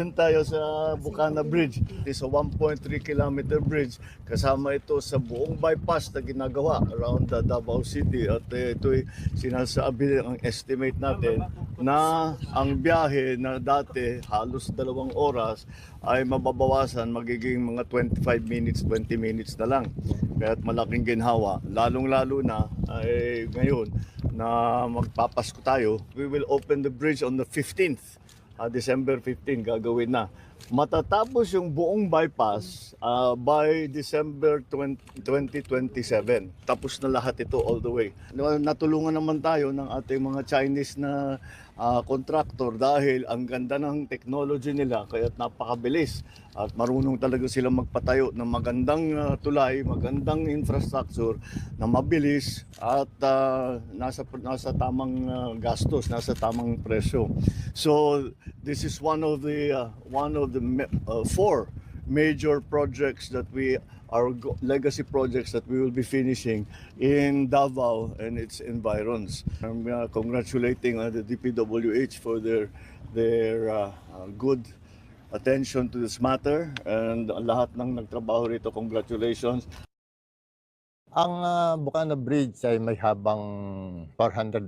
Ngayon tayo sa Bukana Bridge. It's a 1.3 kilometer bridge. Kasama ito sa buong bypass na ginagawa around the Davao City. At eh, ito'y sinasabi ang estimate natin na ang biyahe na dati halos dalawang oras ay mababawasan magiging mga 25 minutes, 20 minutes na lang. Kaya't malaking ginhawa. Lalong-lalo na ay ngayon na magpapasko tayo, we will open the bridge on the 15th. Ah, December 15 gagawin na. Matatapos yung buong bypass ah, by December 20, 2027. Tapos na lahat ito all the way. Natulungan naman tayo ng ating mga Chinese na ah, contractor dahil ang ganda ng technology nila kaya napakabilis at marunong talaga silang magpatayo ng magandang ah, tulay, magandang infrastructure na mabilis at ah, nasa nasa tamang ah, gastos, nasa tamang presyo. So this is one of the uh, one of the uh, four major projects that we our legacy projects that we will be finishing in Davao and its environs. I'm uh, congratulating uh, the DPWH for their their uh, uh, good attention to this matter and lahat ng nagtrabaho rito congratulations. Ang ah, Bukana Bridge ay may habang 400